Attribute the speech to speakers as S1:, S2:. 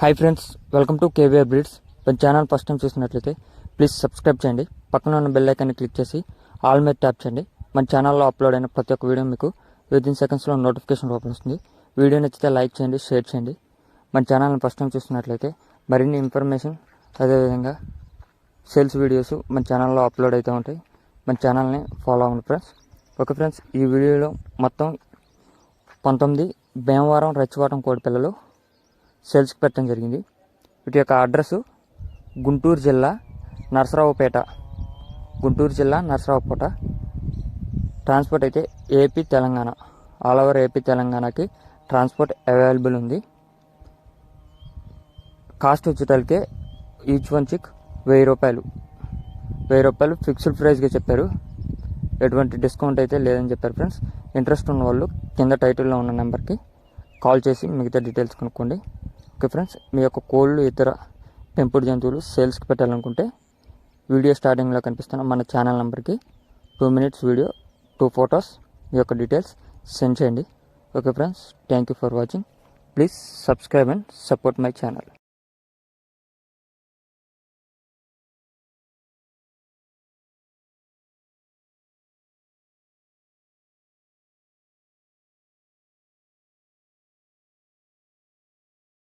S1: Hi friends welcome to K V R breeds మన channel first time చూసినట్లయితే please subscribe చేయండి. పక్కన ఉన్న బెల్ ఐకాన్ని క్లిక్ చేసి ఆల్ మీద ట్యాప్ చేయండి. మన ఛానల్లో అప్లోడ్ అయిన ప్రతి ఒక్క వీడియో మీకు విత్ సెకండ్స్లో నోటిఫికేషన్ ఓపెన్ వస్తుంది. వీడియో నచ్చితే లైక్ చేయండి షేర్ చేయండి. మన ఛానల్ని ఫస్ట్ టైం చూసినట్లయితే మరిన్ని ఇన్ఫర్మేషన్ అదేవిధంగా సేల్స్ వీడియోస్ మన ఛానల్లో అప్లోడ్ అవుతూ ఉంటాయి. మన ఛానల్ని ఫాలో అవ్వండి ఫ్రెండ్స్ ఓకే ఫ్రెండ్స్ ఈ వీడియోలో మొత్తం పంతొమ్మిది భీమవరం రెచ్చవాటం కోడి పిల్లలు సేల్స్కి పెట్టడం జరిగింది. వీటి యొక్క అడ్రస్ గుంటూరు జిల్లా నరసరావుపేట. గుంటూరు జిల్లా నరసరావుపేట. ట్రాన్స్పోర్ట్ అయితే AP Telangana. All over AP తెలంగాణకి ట్రాన్స్పోర్ట్ అవైలబుల్ ఉంది. కాస్ట్ వచ్చేటలకే ఈచ్ వన్ చిక్ వెయ్యి రూపాయలు. వెయ్యి రూపాయలు ఫిక్స్డ్ ప్రైస్గా చెప్పారు. ఎటువంటి డిస్కౌంట్ అయితే లేదని చెప్పారు ఫ్రెండ్స్ ఇంట్రెస్ట్ ఉన్న వాళ్ళు కింద టైటిల్లో ఉన్న నెంబర్కి కాల్ చేసి మిగతా డీటెయిల్స్ కనుక్కోండి. ఓకే ఫ్రెండ్స్ మీ యొక్క కోళ్ళు ఇతర పెంపుడు జంతువులు సేల్స్కి పెట్టాలనుకుంటే వీడియో స్టార్టింగ్లో కనిపిస్తున్న మన ఛానల్ నెంబర్కి two minutes video two photos మీ యొక్క డీటెయిల్స్ సెండ్ చేయండి. Okay friends thank you for watching please subscribe and support my channel